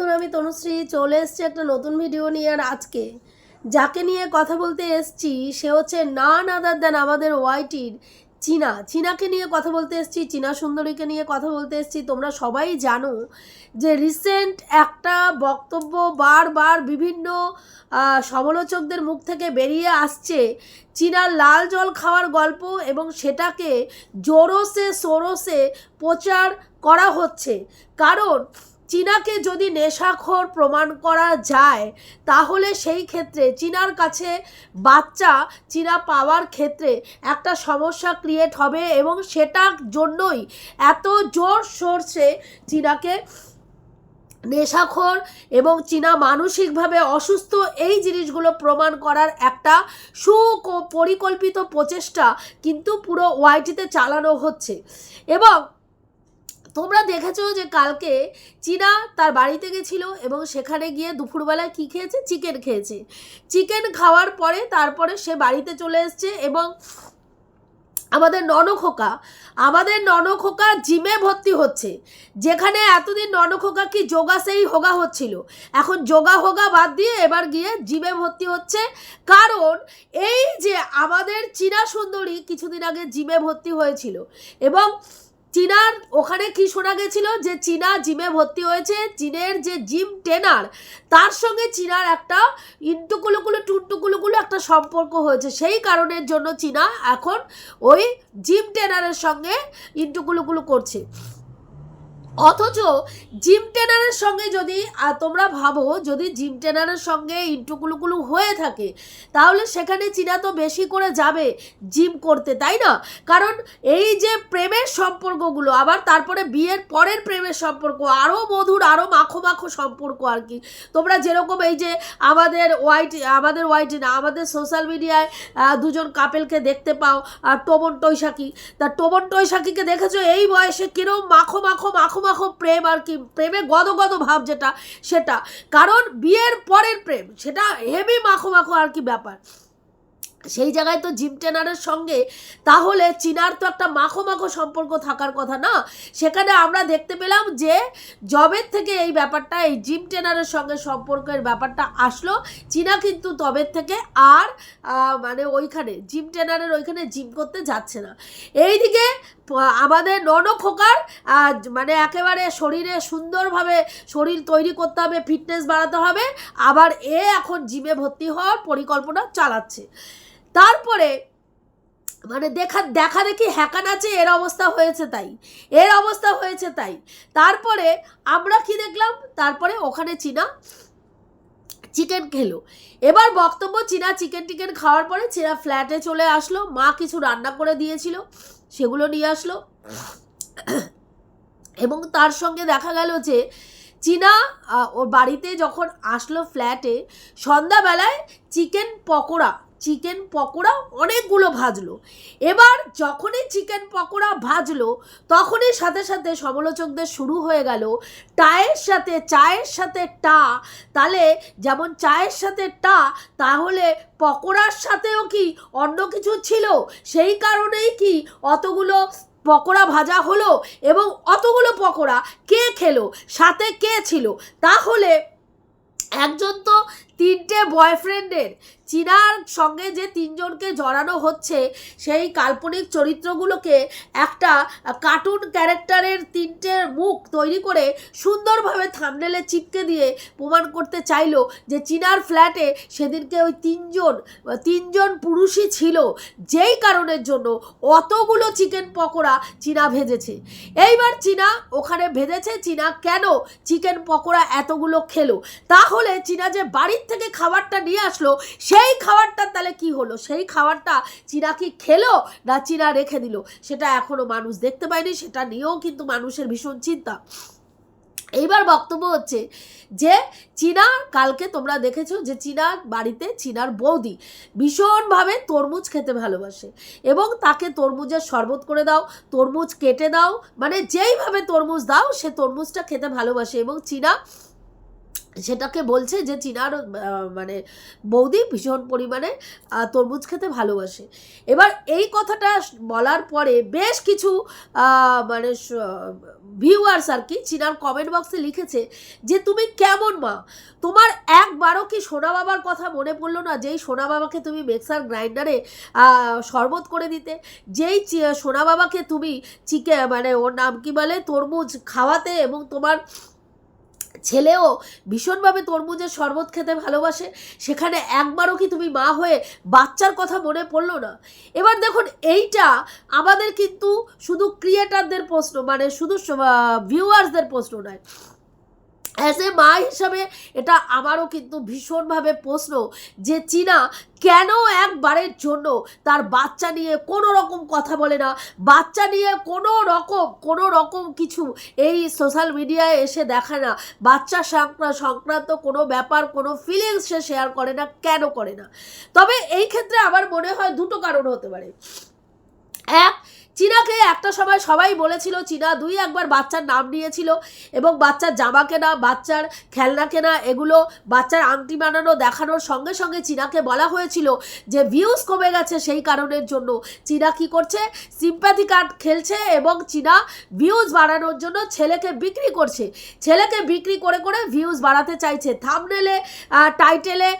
বন্ধুরা, আমি তনুশ্রী চলে এসেছি একটা নতুন ভিডিও নিয়ে। আর আজকে যাকে নিয়ে কথা বলতে এসছি, সে হচ্ছে নান আদার দেন আমাদের ওয়াইটির চীনা। চীনাকে নিয়ে কথা বলতে এসছি, চীনা সুন্দরীকে নিয়ে কথা বলতে এসছি। তোমরা সবাই জানো যে রিসেন্ট একটা বক্তব্য বারবার বিভিন্ন সমালোচকদের মুখ থেকে বেরিয়ে আসছে। চীনার লাল জল খাওয়ার গল্প এবং সেটাকে জোরসে সোরসে প্রচার করা হচ্ছে। কারণ চীনাকে যদি নেশাখোর প্রমাণ করা যায়, তাহলে সেই ক্ষেত্রে চীনার কাছে বাচ্চা চীনা পাওয়ার ক্ষেত্রে একটা সমস্যা ক্রিয়েট হবে এবং সেটার জন্যই এত জোর সোর্সে চীনাকে নেশাখোর এবং চীনা মানসিকভাবে অসুস্থ। এই জিনিসগুলো প্রমাণ করার একটা সুপরিকল্পিত প্রচেষ্টা কিন্তু পুরো ওয়াইটিতে চালানো হচ্ছে। এবং তোমরা দেখেছ যে কালকে চীনা তার বাড়িতে গেছিল এবং সেখানে গিয়ে দুপুরবেলায় কী খেয়েছে? চিকেন খেয়েছে। চিকেন খাওয়ার পরে তারপরে সে বাড়িতে চলে এসছে এবং আমাদের ননখোকা আমাদের ননখোকা জিমে ভর্তি হচ্ছে। যেখানে এতদিন ননখোকা কি যোগা সেই হোগা হচ্ছিল। এখন যোগা হোগা বাদ দিয়ে এবার গিয়ে জিমে ভর্তি হচ্ছে। কারণ এই যে আমাদের চীনা সুন্দরী কিছুদিন আগে জিমে ভর্তি হয়েছিল এবং চীনার ওখানে কি শোনা গেছিল যে চীনা জিমে ভর্তি হয়েছে? চীনের যে জিম ট্রেনার, তার সঙ্গে চীনার একটা ইন্টুকুলুকুলু, টুনটুকুলুকুলু একটা সম্পর্ক হয়েছে। সেই কারণের জন্য চীনা এখন ওই জিম ট্রেনারের সঙ্গে ইন্টুকুলুকুলু করছে। অথচ জিম ট্রেনারের সঙ্গে যদি তোমরা ভাবো যদি জিম ট্রেনারের সঙ্গে ইন্টুকুলুকুলু হয়ে থাকে, তাহলে সেখানে চীনা তো বেশি করে যাবে জিম করতে, তাই না? কারণ এই যে প্রেমের সম্পর্কগুলো, আবার তারপরে বিয়ের পরের প্রেমের সম্পর্ক আরও মধুর আরও মাখো মাখো সম্পর্ক আর কি। তোমরা যেরকম এই যে আমাদের হোয়াইট আমাদের হোয়াইট না, আমাদের সোশ্যাল মিডিয়ায় দুজন কাপেলকে দেখতে পাও, আর টোবন টৈশাকি। তা টোবন টৈশাকিকে দেখেছ? এই বয়সে কিরম মাখো মাখো মাখো মাখো প্রেম আর কি, প্রেমে গদগদ গদ ভাব যেটা, সেটা। কারণ বিয়ের পরের প্রেম, সেটা হেভি মাখো মাখো আর কি ব্যাপার। সেই জায়গায় তো জিম ট্রেনারের সঙ্গে তাহলে চীনার তো একটা মাখো মাখো সম্পর্ক থাকার কথা না? সেখানে আমরা দেখতে পেলাম যে জবের থেকে এই ব্যাপারটা এই জিম ট্রেনারের সঙ্গে সম্পর্কের ব্যাপারটা আসলো। চীনা কিন্তু তবের থেকে আর মানে ওইখানে জিম ট্রেনারের ওইখানে জিম করতে যাচ্ছে না। এইদিকে আমাদের ননখোকার আহ, মানে একেবারে শরীরে সুন্দরভাবে শরীর তৈরি করতে হবে ফিটনেস বাড়াতে হবে। আবার এ এখন জিমে ভর্তি হওয়ার পরিকল্পনা চালাচ্ছে। তারপরে মানে দেখা দেখা দেখি হ্যাকা নাচে এর অবস্থা হয়েছে তাই, এর অবস্থা হয়েছে তাই। তারপরে আমরা কি দেখলাম? তারপরে ওখানে চীনা চিকেন খেলো। এবার বক্তব্য, চীনা চিকেন টিকেন খাওয়ার পরে চীনা ফ্ল্যাটে চলে আসলো, মা কিছু রান্না করে দিয়েছিল, সেগুলো নিয়ে আসলো। এবং তার সঙ্গে দেখা গেল যে, চীনা ওর বাড়িতে যখন আসলো ফ্ল্যাটে, সন্ধ্যাবেলায় চিকেন পকোড়া চিকেন পকোড়া অনেকগুলো ভাজলো। এবার যখনই চিকেন পকোড়া ভাজলো, তখনই সাথে সাথে সমালোচকদের শুরু হয়ে গেল, টায়ের সাথে চায়ের সাথে টা তাহলে যেমন চায়ের সাথে টা, তাহলে পকোড়ার সাথেও কি অন্য কিছু ছিল? সেই কারণেই কি অতগুলো পকোড়া ভাজা হলো এবং অতগুলো পকোড়া কে খেলো, সাথে কে ছিল? তাহলে একজন তো তিনটে বয়ফ্রেন্ডের চীনার সঙ্গে যে তিনজনকে জড়ানো হচ্ছে, সেই কাল্পনিক চরিত্রগুলোকে একটা কার্টুন ক্যারেক্টারের তিনটে মুখ তৈরি করে সুন্দরভাবে থামনেলে চিপকে দিয়ে প্রমাণ করতে চাইলো যে চীনার ফ্ল্যাটে সেদিনকে ওই তিনজন তিনজন পুরুষই ছিল। যেই কারণের জন্য অতগুলো চিকেন পকোড়া চীনা ভেজেছে। এইবার চীনা ওখানে ভেজেছে, চীনা কেন চিকেন পকোড়া এতগুলো খেলো? তাহলে চীনা যে বাড়ির থেকে খাবারটা নিয়ে আসলো সেই খাবারটা তাহলে কি হলো? সেই খাবারটা চীনা কি খেলো না চীনা রেখে দিল? সেটা এখনও মানুষ দেখতে পায়নি, সেটা নিয়েও কিন্তু মানুষের ভীষণ চিন্তা। এইবার বক্তব্য হচ্ছে যে, চীনা কালকে তোমরা দেখেছ যে চীনার বাড়িতে চীনার বৌদি ভীষণভাবে তরমুজ খেতে ভালোবাসে এবং তাকে তরমুজের শরবত করে দাও, তরমুজ কেটে দাও মানে যেইভাবে তরমুজ দাও, সে তরমুজটা খেতে ভালোবাসে এবং চীনা সেটাকে বলছে যে চীনার মানে বৌদি ভীষণ পরিমাণে তরমুজ খেতে ভালোবাসে। এবার এই কথাটা বলার পরে বেশ কিছু মানে ভিউয়ার্স আর কি চীনার কমেন্ট বক্সে লিখেছে যে, তুমি কেমন মা? তোমার একবারও কি সোনা বাবার কথা মনে পড়ল না যেই সোনা বাবাকে তুমি মিক্সার গ্রাইন্ডারে শরবত করে দিতে? যেই সোনা বাবাকে তুমি চিকে মানে ওর নাম কি বলে? তরমুজ খাওয়াতে এবং তোমার ছেলেও ভীষণভাবে তরমুজের শরবত খেতে ভালোবাসে। সেখানে একবারও কি তুমি মা হয়ে বাচ্চার কথা মনে পড়ল না? এবার দেখুন, এইটা আমাদের কিন্তু শুধু ক্রিয়েটারদের প্রশ্ন মানে শুধু ভিউয়ার্সদের প্রশ্ন নয়। অ্যাজ এ মা হিসাবে এটা আমারও কিন্তু ভীষণভাবে প্রশ্ন যে চীনা কেন একবারের জন্য তার বাচ্চা নিয়ে কোনো রকম কথা বলে না? বাচ্চা নিয়ে কোনো রকম কোনো রকম কিছু এই সোশ্যাল মিডিয়ায় এসে দেখায় না। বাচ্চা সংক্রা- সংক্রান্ত কোনো ব্যাপার, কোনো ফিলিংস সে শেয়ার করে না, কেন করে না? তবে এই ক্ষেত্রে আমার মনে হয় দুটো কারণ হতে পারে। এক চীনাকে একটা সময় সবাই বলেছিল, চীনা দুই একবার বাচ্চার নাম নিয়েছিল এবং বাচ্চার জামা কেনা, বাচ্চার খেলনা কেনা এগুলো বাচ্চার আংটি বানানো দেখানোর সঙ্গে সঙ্গে চীনাকে বলা হয়েছিল যে ভিউজ কমে গেছে সেই কারণের জন্য। চীনা কি করছে? সিম্প্যাথি কার্ড খেলছে এবং চীনা ভিউজ বাড়ানোর জন্য ছেলেকে বিক্রি করছে। ছেলেকে বিক্রি করে করে ভিউজ বাড়াতে চাইছে। থামনেলে টাইটেলে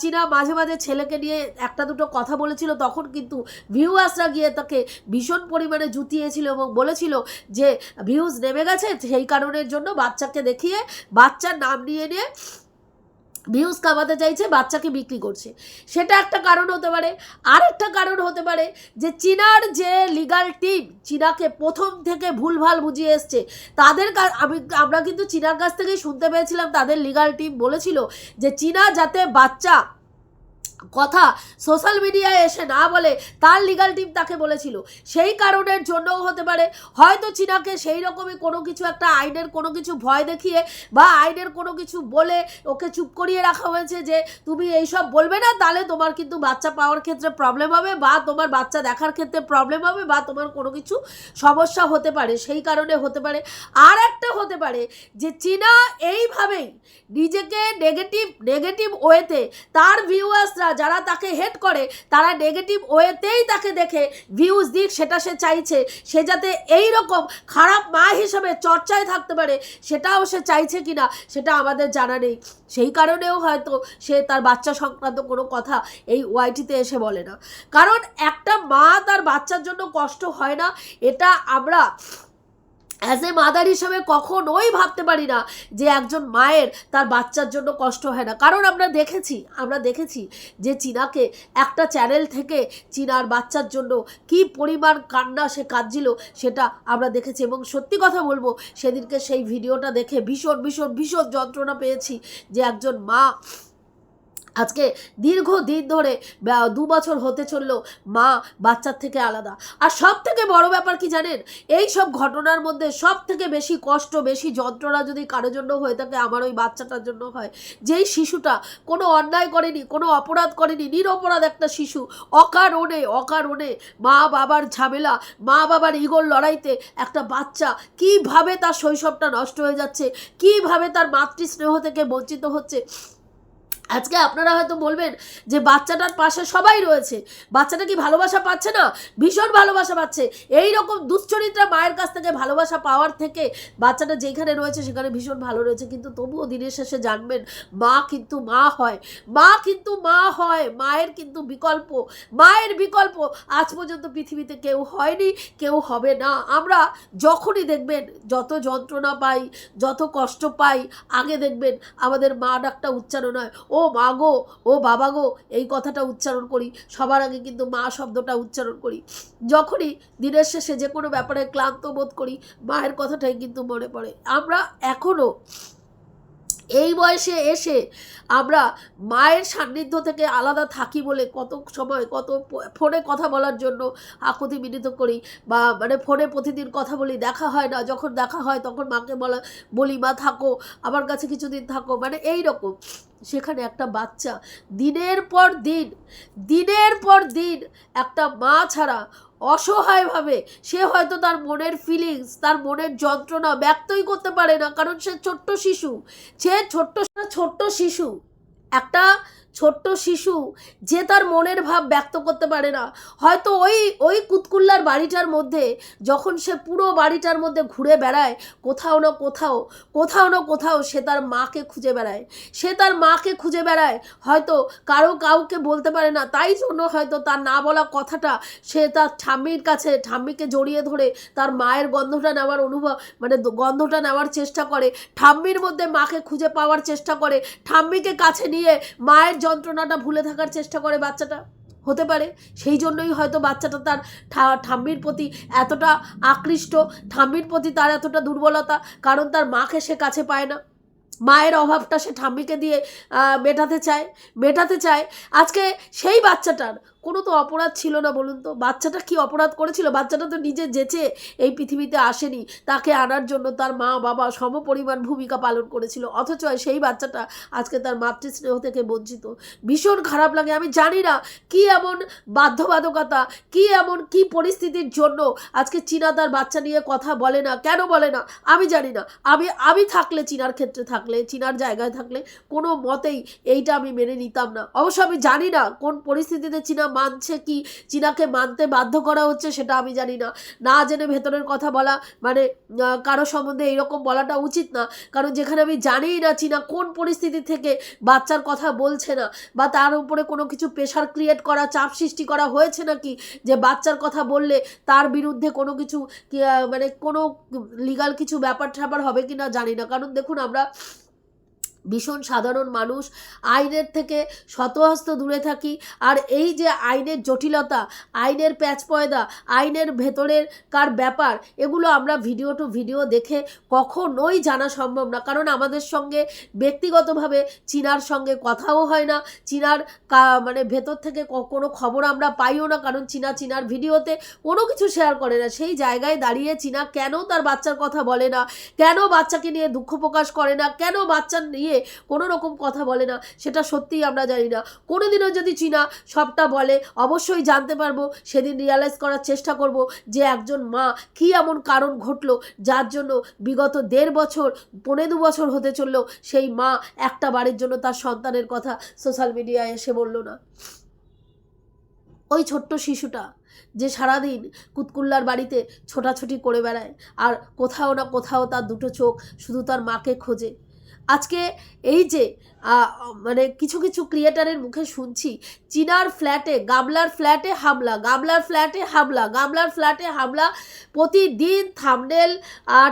চীনা মাঝে মাঝে ছেলেকে নিয়ে একটা দুটো কথা বলেছিল, তখন কিন্তু ভিউয়ার্সরা গিয়ে তাকে ভীষণ পরিমাণে জুতিয়েছিল এবং বলেছিল যে ভিউজ নেমে গেছে, সেই কারণের জন্য বাচ্চাকে দেখিয়ে, বাচ্চার নাম নিয়ে নিয়ে ভিউজ কামাতে চাইছে, বাচ্চাকে বিক্রি করছে। সেটা একটা কারণ হতে পারে। আর একটা কারণ হতে পারে যে চীনার যে লিগাল টিম চীনাকে প্রথম থেকে ভুলভাল বুঝিয়ে এসছে, তাদের আমি, আমরা কিন্তু চীনার কাছ থেকেই শুনতে পেয়েছিলাম, তাদের লিগাল টিম বলেছিল যে চীনা যাতে বাচ্চা কথা সোশ্যাল মিডিয়ায় এসে না বলে তার লিগাল টিম তাকে বলেছিল। সেই কারণের জন্যও হতে পারে। হয়তো চীনাকে সেই রকমই কোনো কিছু একটা আইনের কোনো কিছু ভয় দেখিয়ে বা আইনের কোনো কিছু বলে ওকে চুপ করিয়ে রাখা হয়েছে যে তুমি এইসব বলবে না, তাহলে তোমার কিন্তু বাচ্চা পাওয়ার ক্ষেত্রে প্রবলেম হবে বা তোমার বাচ্চা দেখার ক্ষেত্রে প্রবলেম হবে বা তোমার কোনো কিছু সমস্যা হতে পারে। সেই কারণে হতে পারে। আর একটা হতে পারে যে চীনা এইভাবেই নিজেকে নেগেটিভ নেগেটিভ ওয়েতে তার ভিউয়ার্সরা যারা তাকে হেট করে, তারা নেগেটিভ ওয়েতেই তাকে দেখে ভিউজ দিক সেটা সে চাইছে। সে যাতে এই রকম খারাপ মা হিসেবে চর্চায় থাকতে পারে, সেটাও সে চাইছে কিনা, সেটা আমাদের জানা নেই। সেই কারণেও হয়তো সে তার বাচ্চা সংক্রান্ত কোনো কথা এই ওয়াইটিতে এসে বলে না। কারণ একটা মা তার বাচ্চার জন্য কষ্ট হয় না, এটা আমরা অ্যাজ এ মাদার হিসাবে কখনোই ভাবতে পারি না যে একজন মায়ের তার বাচ্চার জন্য কষ্ট হয় না। কারণ আমরা দেখেছি আমরা দেখেছি যে চীনাকে একটা চ্যানেল থেকে চীনার বাচ্চার জন্য কি পরিমাণ কান্না সে কাঁদছিল সেটা আমরা দেখেছি এবং সত্যি কথা বলব, সেদিনকে সেই ভিডিওটা দেখে ভীষণ ভীষণ ভীষণ যন্ত্রণা পেয়েছি যে একজন মা আজকে দীর্ঘ দিন ধরে দু বছর হতে চলল, মা বাচ্চার থেকে আলাদা। আর সব থেকে বড় ব্যাপার কি জানেন? এই সব ঘটনার মধ্যে সব থেকে বেশি কষ্ট, বেশি যন্ত্রণা যদি কারও জন্য হয়ে থাকে, আমার ওই বাচ্চাটার জন্য হয়। যেই শিশুটা কোনো অন্যায় করেনি, কোনো অপরাধ করেনি, নিরপরাধ একটা শিশু, অকারণে অকারণে মা বাবার ঝামেলা, মা বাবার ইগোর লড়াইতে একটা বাচ্চা কীভাবে তার শৈশবটা নষ্ট হয়ে যাচ্ছে, কীভাবে তার মাতৃস্নেহ থেকে বঞ্চিত হচ্ছে আজকে আপনারা হয়তো বলবেন যে বাচ্চাটার পাশে সবাই রয়েছে। বাচ্চাটা কি ভালোবাসা পাচ্ছে না? ভীষণ ভালোবাসা পাচ্ছে। এই রকম দুশ্চরিত্রা মায়ের কাছ থেকে ভালোবাসা পাওয়ার থেকে বাচ্চাটা যেখানে রয়েছে সেখানে ভীষণ ভালো রয়েছে। কিন্তু তবুও দিনের শেষে জানবেন, মা কিন্তু মা হয়। মা কিন্তু মা হয়। মায়ের কিন্তু বিকল্প। মায়ের বিকল্প আজ পর্যন্ত পৃথিবীতে কেউ হয়নি, কেউ হবে না। আমরা যখনই দেখবেন যত যন্ত্রণা পাই, যত কষ্ট পাই, আগে দেখবেন আমাদের মা ডাকটা উচ্চারণ হয়। ও মা গো, ও বাবা গো, এই কথাটা উচ্চারণ করি। সবার আগে কিন্তু মা শব্দটা উচ্চারণ করি। যখনই দিনের শেষে যে কোনো ব্যাপারে ক্লান্ত বোধ করি, মায়ের কথাটাই কিন্তু মনে পড়ে। আমরা এখনও এই বয়সে এসে আমরা মায়ের সান্নিধ্য থেকে আলাদা থাকি বলে কত সময়, কত ফোনে কথা বলার জন্য আকুতি বিনীত করি বা মানে ফোনে প্রতিদিন কথা বলি, দেখা হয় না, যখন দেখা হয় তখন মাকে বলা, বলি, মা, থাকো, আমার কাছে কিছুদিন থাকো। মানে এই রকম। সেখানে একটা বাচ্চা দিনের পর দিন, দিনের পর দিন একটা মা ছাড়া অসহায়ভাবে। সে হয়তো তার মনের ফিলিংস তার মনের যন্ত্রণা ব্যক্তই করতে পারে না, কারণ সে ছোট্ট শিশু। সে ছোট্ট ছোট্ট শিশু। একটা ছোট্ট শিশু যে তার মনের ভাব ব্যক্ত করতে পারে না। হয়তো ওই ওই কুতকুল্লার বাড়িটার মধ্যে যখন সে পুরো বাড়িটার মধ্যে ঘুরে বেড়ায়, কোথাও না কোথাও কোথাও না কোথাও সে তার মাকে খুঁজে বেড়ায়। সে তার মাকে খুঁজে বেড়ায়, হয়তো কারও কাউকে বলতে পারে না। তাই জন্য হয়তো তার না বলা কথাটা সে তার ঠাম্মির কাছে, ঠাম্মিকে জড়িয়ে ধরে তার মায়ের গন্ধটা নেওয়ার অনুভব মানে গন্ধটা নেওয়ার চেষ্টা করে। ঠাম্মির মধ্যে মাকে খুঁজে পাওয়ার চেষ্টা করে। ঠাম্মিকে কাছে নিয়ে মায়ের যন্ত্রণাটা ভুলে থাকার চেষ্টা করে বাচ্চাটা। হতে পারে সেই জন্যই হয়তো বাচ্চাটা তার ঠাম্মির প্রতি এতটা আকৃষ্ট, ঠাম্মির প্রতি তার এতটা দুর্বলতা, কারণ তার মাকে সে কাছে পায় না। মায়ের অভাবটা সে ঠাম্মিকে দিয়ে মেটাতে চায় মেটাতে চায়। আজকে সেই বাচ্চাটার কোনো তো অপরাধ ছিল না বলুন তো। বাচ্চাটা কি অপরাধ করেছিল? বাচ্চাটা তো নিজে যেচে এই পৃথিবীতে আসেনি। তাকে আনার জন্য তার মা, বাবা সমপরিমাণ ভূমিকা পালন করেছিল। অথচ সেই বাচ্চাটা আজকে তার মাতৃস্নেহ থেকে বঞ্চিত। ভীষণ খারাপ লাগে। আমি জানি না কি এমন বাধ্যবাধকতা, কি এমন কি পরিস্থিতির জন্য আজকে চীনা তার বাচ্চা নিয়ে কথা বলে না। কেন বলে না? আমি জানি না। আমি আমি থাকলে চীনার ক্ষেত্রে থাকলে, চীনার জায়গায় থাকলে কোনো মতেই এইটা আমি মেনে নিতাম না। অবশ্য আমি জানি না কোন পরিস্থিতিতে চীনা মানছে কি? চীনাকে মানতে বাধ্য করা হচ্ছে সেটা আমি জানি না। না জেনে ভেতরের কথা বলা মানে কারও সম্বন্ধে এইরকম বলাটা উচিত না। কারণ যেখানে আমি জানিই না চীনা কোন পরিস্থিতি থেকে বাচ্চার কথা বলছে না বা তার উপরে কোনো কিছু প্রেশার ক্রিয়েট করা, চাপ সৃষ্টি করা হয়েছে নাকি যে বাচ্চার কথা বললে তার বিরুদ্ধে কোনো কিছু মানে কোনো লিগাল কিছু ব্যাপার ট্যাপার হবে কি না জানি না। কারণ দেখুন আমরা ভীষণ সাধারণ মানুষ, আইনের থেকে শতহস্ত দূরে থাকি। আর এই যে আইনের জটিলতা, আইনের প্যাচ পয়দা আইনের ভেতরের কার ব্যাপার, এগুলো আমরা ভিডিও টু ভিডিও দেখে কখনোই জানা সম্ভব না। কারণ আমাদের সঙ্গে ব্যক্তিগতভাবে চীনার সঙ্গে কথাও হয় না। চীনার মানে ভেতর থেকে কোনো খবর আমরা পাইও না। কারণ চীনা চীনার ভিডিওতে কোনো কিছু শেয়ার করে না। সেই জায়গায় দাঁড়িয়ে চীনা কেন তার বাচ্চার কথা বলে না? কেন বাচ্চাকে নিয়ে দুঃখ প্রকাশ করে না? কেন বাচ্চা নিয়ে কোনো রকম কথা বলে না, সেটা সত্যিই আমরা জানি না। কোনোদিনও যদি চীনা সবটা বলে, অবশ্যই জানতে পারব, সেদিন রিয়ালাইজ করার চেষ্টা করব যে একজন মা কী এমন কারণ ঘটলো, যার জন্য বিগত দেড় বছর পনেরো দু বছর হতে চলল, সেই মা একটা বারের জন্য তার সন্তানের কথা সোশ্যাল মিডিয়ায় এসে বলল না। ওই ছোট্ট শিশুটা যে সারাদিন কুতকুল্লার বাড়িতে ছোটাছুটি করে বেড়ায়, আর কোথাও না কোথাও তার দুটো চোখ শুধু তার মাকে খোঁজে আজকে এই যে মানে কিছু কিছু ক্রিয়েটারের মুখে শুনছি, চিনার ফ্ল্যাটে, গামলার ফ্ল্যাটে হামলা, গামলার ফ্ল্যাটে হামলা, গামলার ফ্ল্যাটে হামলা, প্রতিদিন থামনেল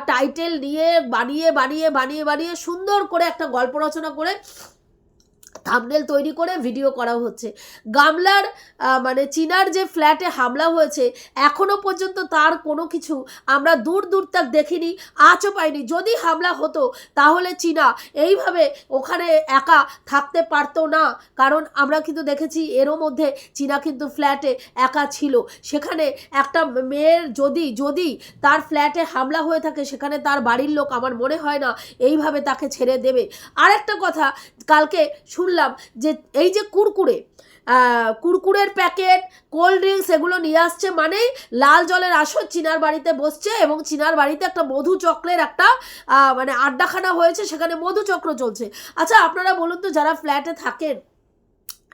টাইটেল নিয়ে বানিয়ে বানিয়ে বানিয়ে বানিয়ে সুন্দর করে একটা গল্প রচনা করে থামনেল তৈরি করে ভিডিও করা হচ্ছে। গামলার মানে চীনার যে ফ্ল্যাটে হামলা হয়েছে, এখনও পর্যন্ত তার কোনো কিছু আমরা দূর দূর তাক দেখিনি, আজও পাইনি। যদি হামলা হতো, তাহলে চীনা এইভাবে ওখানে একা থাকতে পারতো না। কারণ আমরা কিন্তু দেখেছি, এরও মধ্যে চীনা কিন্তু ফ্ল্যাটে একা ছিল। সেখানে একটা মেয়ের যদি যদি তার ফ্ল্যাটে হামলা হয়ে থাকে, সেখানে তার বাড়ির লোক, আমার মনে হয় না, এইভাবে তাকে ছেড়ে দেবে। আর একটা কথা, কালকে শুনলাম যে এই যে কুরকুরে কুরকুরের প্যাকেট, কোল্ড ড্রিঙ্কস এগুলো নিয়ে আসছে মানেই লাল জলের আসর চিনার বাড়িতে বসছে এবং চিনার বাড়িতে একটা মধু চক্রের একটা মানে আড্ডাখানা হয়েছে, সেখানে মধু চক্র চলছে। আচ্ছা আপনারা বলুন তো যারা ফ্ল্যাটে থাকেন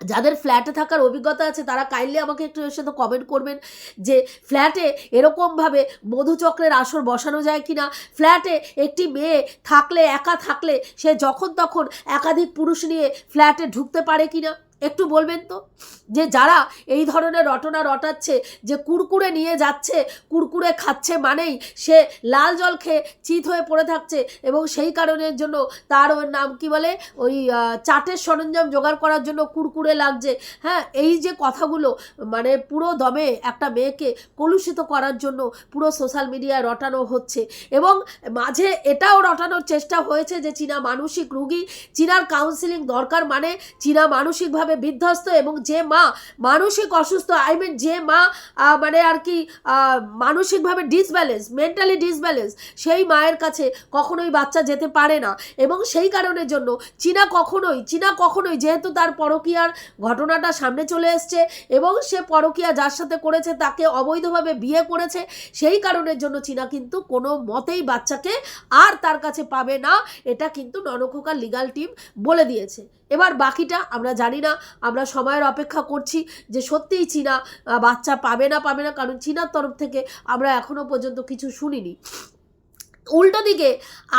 যাদের ফ্ল্যাটে থাকার অভিজ্ঞতা আছে, তারা কাইন্ডলি আমাকে একটু এর সাথে কমেন্ট করবেন যে ফ্ল্যাটে এরকমভাবে মধুচক্রের আসর বসানো যায় কি না ফ্ল্যাটে একটি মেয়ে থাকলে, একা থাকলে সে যখন তখন একাধিক পুরুষ নিয়ে ফ্ল্যাটে ঢুকতে পারে কি না একটু বলবেন তো? যে যারা এই ধরনের রটনা রটাচ্ছে, যে কুরকুরে নিয়ে যাচ্ছে, কুরকুরে খাচ্ছে মানেই সে লাল জল খেয়ে চিত হয়ে পড়ে থাকছে এবং সেই কারণের জন্য তার ওর নাম কি বলে? ওই চাটের সরঞ্জাম জোগাড় করার জন্য কুরকুরে লাগছে। হ্যাঁ এই যে কথাগুলো মানে পুরো দমে একটা মেয়েকে কলুষিত করার জন্য পুরো সোশ্যাল মিডিয়ায় রটানো হচ্ছে এবং মাঝে এটাও রটানোর চেষ্টা হয়েছে যে চীনা মানসিক রুগী, চীনার কাউন্সিলিং দরকার মানে চীনা মানসিকভাবে মানসিকভাবে বিধ্বস্ত এবং যে মা মানসিক অসুস্থ আই মিন যে মা মানে আর কি মানসিকভাবে ডিসব্যালেন্স মেন্টালি ডিসব্যালেন্স সেই মায়ের কাছে কখনোই বাচ্চা যেতে পারে না। এবং সেই কারণের জন্য চীনা কখনোই চীনা কখনোই যেহেতু তার পরকীয়ার ঘটনাটা সামনে চলে এসছে এবং সে পরকীয়া যার সাথে করেছে তাকে অবৈধভাবে বিয়ে করেছে, সেই কারণের জন্য চীনা কিন্তু কোনো মতেই বাচ্চাকে আর তার কাছে পাবে না। এটা কিন্তু ননখোকার লিগাল টিম বলে দিয়েছে। এবার বাকিটা আমরা জানি না আমরা সময়ের অপেক্ষা করছি যে সত্যিই চীনা বাচ্চা পাবে না পাবে না, কারণ চীনার তরফ থেকে আমরা এখনও পর্যন্ত কিছু শুনিনি। উল্টো দিকে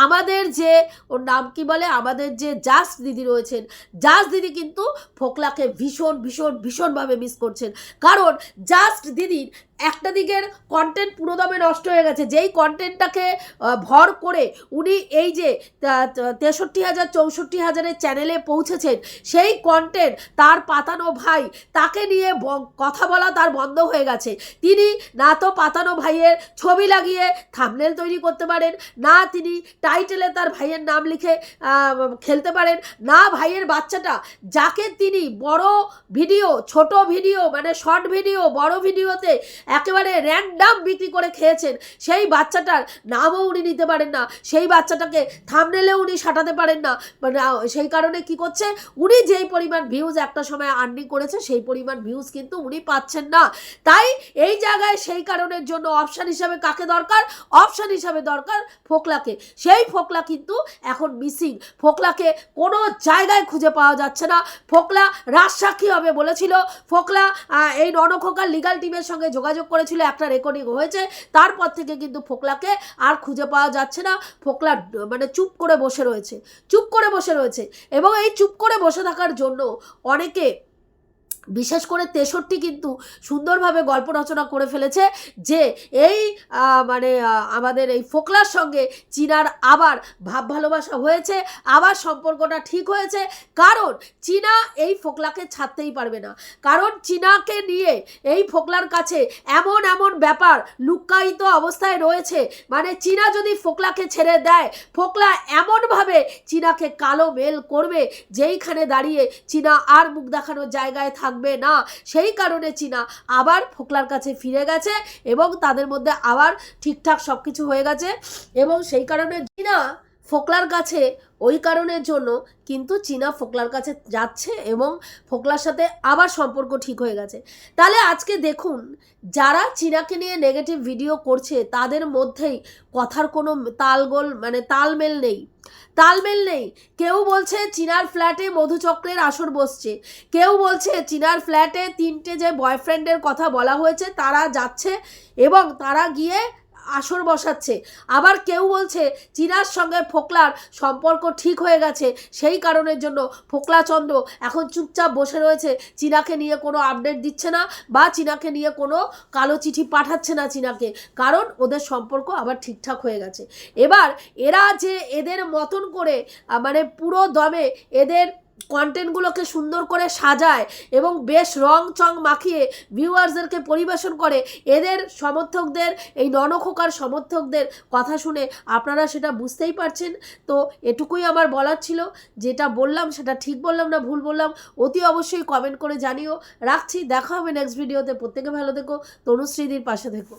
আমাদের যে, ওর নাম কি বলে? আমাদের যে জাস দিদি রয়েছেন, জাস দিদি কিন্তু ফোকলাকে ভীষণ ভীষণ, ভীষণভাবে মিস করছেন। কারণ জাস্ট দিদির একটা দিকের কন্টেন্ট পুরোদমে নষ্ট হয়ে গেছে। যেই কন্টেন্টটাকে ভর করে উনি এই যে তেষট্টি হাজার, চৌষট্টি হাজারের চ্যানেলে পৌঁছেছেন, সেই কন্টেন্ট তার পাতানো ভাই, তাকে নিয়ে কথা বলা তার বন্ধ হয়ে গেছে। তিনি না তো পাতানো ভাইয়ের ছবি লাগিয়ে থামনেল তৈরি করতে পারেন, না তিনি টাইটেলে তার ভাইয়ের নাম লিখে খেলতে পারেন, না ভাইয়ের বাচ্চাটা, যাকে তিনি বড় ভিডিও, ছোট ভিডিও মানে শর্ট ভিডিও, বড় ভিডিওতে একেবারে র্যান্ডাম বিক্রি করে খেয়েছেন। সেই বাচ্চাটার নামও উনি নিতে পারেন না। সেই বাচ্চাটাকে থামনেলে উনি সাঁটাতে পারেন না। মানে সেই কারণে কি করছে? উনি যেই পরিমাণ ভিউজ একটা সময় আর্নিং করেছে, সেই পরিমাণ ভিউজ কিন্তু উনি পাচ্ছেন না। তাই এই জায়গায় সেই কারণের জন্য অপশান হিসাবে কাকে দরকার? অপশান হিসাবে দরকার ফোকলাকে। সেই ফোকলা কিন্তু এখন মিসিং ফোকলাকে কোনো জায়গায় খুঁজে পাওয়া যাচ্ছে না। ফোকলা রাজসাক্ষী হবে বলেছিল। ফোকলা এই ননখোকার লিগাল টিমের সঙ্গে যোগাযোগ করেছিল, একটা রেকর্ডিং হয়েছে। তারপর থেকে কিন্তু ফোকলাকে আর খুঁজে পাওয়া যাচ্ছে না। ফোকলা মানে চুপ করে বসে রয়েছে, চুপ করে বসে রয়েছে। এবং এই চুপ করে বসে থাকার জন্য অনেকে বিশেষ করে তেষট্টি কিন্তু সুন্দরভাবে গল্প রচনা করে ফেলেছে যে এই মানে আমাদের এই ফোকলার সঙ্গে চীনার আবার ভাব ভালোবাসা হয়েছে, আবার সম্পর্কটা ঠিক হয়েছে। কারণ চীনা এই ফোকলাকে ছাড়তেই পারবে না। কারণ চীনাকে নিয়ে এই ফোকলার কাছে এমন এমন ব্যাপার লুক্কায়িত অবস্থায় রয়েছে। মানে চীনা যদি ফোকলাকে ছেড়ে দেয়, ফোকলা এমনভাবে চীনাকে কালো মেল করবে, যেইখানে দাঁড়িয়ে চীনা আর মুখ দেখানোর জায়গায় থাকবে না। সেই কারণে চীনা আবার ফোকলার কাছে ফিরে গেছে এবং তাদের মধ্যে আবার ঠিকঠাক সব কিছু হয়ে গেছে এবং সেই কারণে চীনা ফোকলার কাছে ওই কারণের জন্য কিন্তু চীনা ফোকলার কাছে যাচ্ছে এবং ফোকলার সাথে আবার সম্পর্ক ঠিক হয়ে গেছে। তাহলে আজকে দেখুন, যারা চীনাকে নিয়ে নেগেটিভ ভিডিও করছে, তাদের মধ্যেই কথার কোনো তালগোল মানে তালমেল নেই। তালমেল নেই। কেউ বলছে চীনার ফ্ল্যাটে মধুচক্রের আসর বসছে। কেউ বলছে চীনার ফ্ল্যাটে তিনটে যে বয়ফ্রেন্ডের কথা বলা হয়েছে, তারা যাচ্ছে এবং তারা গিয়ে আসর বসাচ্ছে। আবার কেউ বলছে, চীনার সঙ্গে ফোকলার সম্পর্ক ঠিক হয়ে গেছে। সেই কারণের জন্য ফোকলাচন্দ্র এখন চুপচাপ বসে রয়েছে। চীনাকে নিয়ে কোনো আপডেট দিচ্ছে না বা চীনাকে নিয়ে কোনো কালো চিঠি পাঠাচ্ছে না চীনাকে। কারণ ওদের সম্পর্ক আবার ঠিকঠাক হয়ে গেছে। এবার এরা যে এদের মতন করে মানে পুরো দমে এদের কন্টেন্টগুলোকে সুন্দর করে সাজায় এবং বেশ রং চং মাখিয়ে ভিউয়ার্সদেরকে পরিবেশন করে, এদের সমর্থকদের, এই ননখোকার সমর্থকদের কথা শুনে আপনারা সেটা বুঝতেই পারছেন। তো এটুকুই আমার বলার ছিল। যেটা বললাম সেটা ঠিক বললাম না ভুল বললাম, অতি অবশ্যই কমেন্ট করে জানিও। রাখছি, দেখা হবে নেক্সট ভিডিওতে প্রত্যেকে ভালো থেকো, তনুশ্রীদির পাশে থেকো।